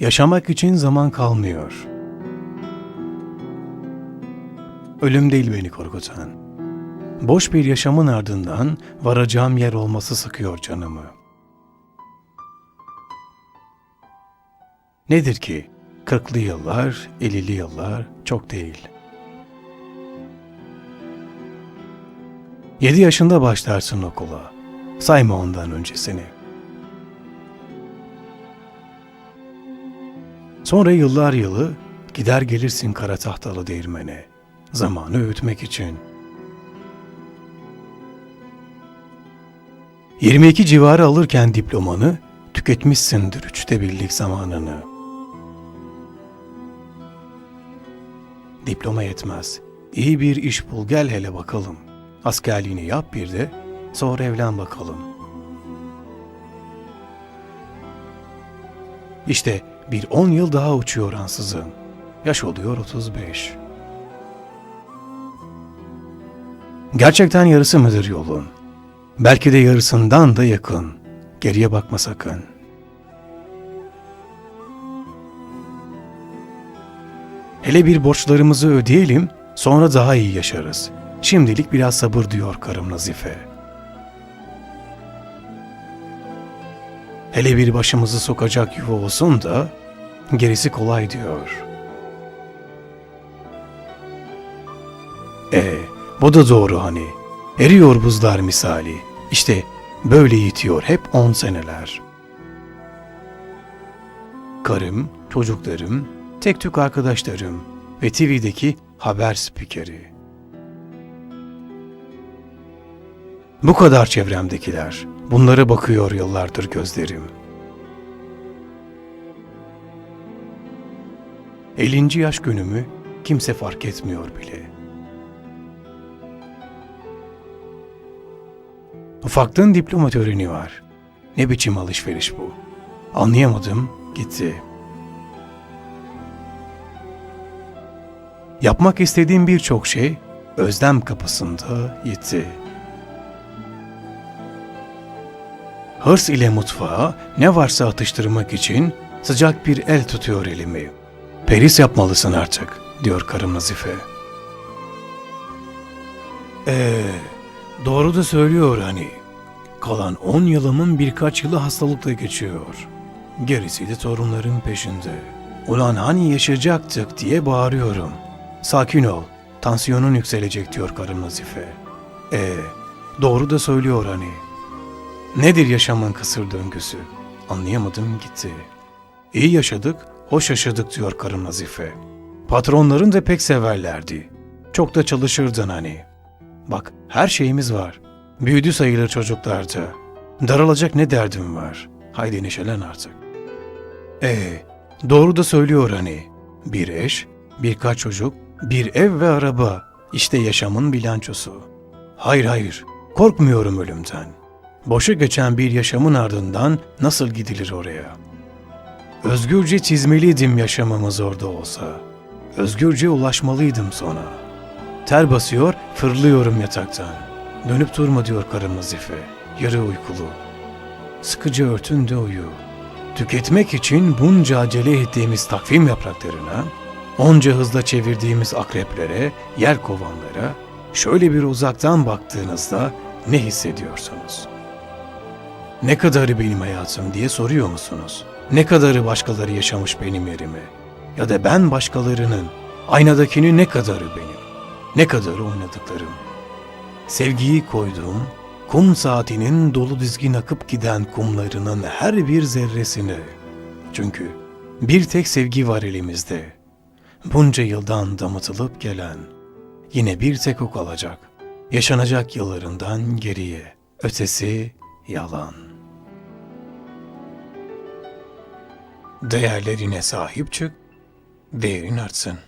Yaşamak için zaman kalmıyor. Ölüm değil beni korkutan. Boş bir yaşamın ardından varacağım yer olması sıkıyor canımı. Nedir ki? Kırklı yıllar, elili yıllar çok değil. Yedi yaşında başlarsın okula. Sayma ondan öncesini. Sonra yıllar yılı gider gelirsin kara tahtalı değirmene. Zamanı öğütmek için. 22 civarı alırken diplomanı tüketmişsindir üçte birlik zamanını. Diploma yetmez. İyi bir iş bul gel hele bakalım. Askerliğini yap bir de sonra evlen bakalım. İşte bir 10 yıl daha uçuyor ansızın. Yaş oluyor 35. Gerçekten yarısı mıdır yolun? Belki de yarısından da yakın. Geriye bakma sakın. Hele bir borçlarımızı ödeyelim, sonra daha iyi yaşarız. Şimdilik biraz sabır diyor karım Nazife. Hele bir başımızı sokacak yuva olsun da gerisi kolay diyor. E, bu da doğru hani. Eriyor buzlar misali. İşte böyle yitiyor hep on seneler. Karım, çocuklarım, tek tük arkadaşlarım ve TV'deki haber spikeri. Bu kadar çevremdekiler. Bunlara bakıyor yıllardır gözlerim. 50. yaş günümü kimse fark etmiyor bile. Ufaklığın diploma töreni var. Ne biçim alışveriş bu? Anlayamadım, gitti. Yapmak istediğim birçok şey özlem kapısında yitti. Hırs ile mutfağa ne varsa atıştırmak için sıcak bir el tutuyor elimi. Peris yapmalısın artık, diyor karım Nazife. Ee, doğru da söylüyor hani. Kalan on yılımın birkaç yılı hastalıkla geçiyor. Gerisi de torunların peşinde. Ulan hani yaşayacaktık diye bağırıyorum. Sakin ol, tansiyonun yükselecek diyor karım Nazife. Ee, doğru da söylüyor hani. Nedir yaşamın kısır döngüsü? Anlayamadım gitti. İyi yaşadık, hoş yaşadık diyor karım Nazife. Patronların da pek severlerdi. Çok da çalışırdın hani. Bak her şeyimiz var. Büyüdü sayılır çocuklardı. Daralacak ne derdim var. Haydi neşelen artık. Ee, doğru da söylüyor hani. Bir eş, birkaç çocuk, bir ev ve araba. İşte yaşamın bilançosu. Hayır hayır, korkmuyorum ölümden. Boşa geçen bir yaşamın ardından nasıl gidilir oraya? Özgürce çizmeliydim yaşamımız orada olsa. Özgürce ulaşmalıydım sona. Ter basıyor, fırlıyorum yataktan. Dönüp durma diyor karım Nazife, yarı uykulu. Sıkıcı örtün de uyu. Tüketmek için bunca acele ettiğimiz takvim yapraklarına, onca hızla çevirdiğimiz akreplere, yer kovanlara, şöyle bir uzaktan baktığınızda ne hissediyorsunuz? Ne kadarı benim hayatım diye soruyor musunuz? Ne kadarı başkaları yaşamış benim yerime? Ya da ben başkalarının, aynadakini ne kadarı benim? Ne kadarı oynadıklarım? Sevgiyi koyduğum, kum saatinin dolu dizgin akıp giden kumlarının her bir zerresini. Çünkü bir tek sevgi var elimizde. Bunca yıldan damıtılıp gelen. Yine bir tek o kalacak. Yaşanacak yıllarından geriye. Ötesi yalan. Değerlerine sahip çık, değerin artsın.''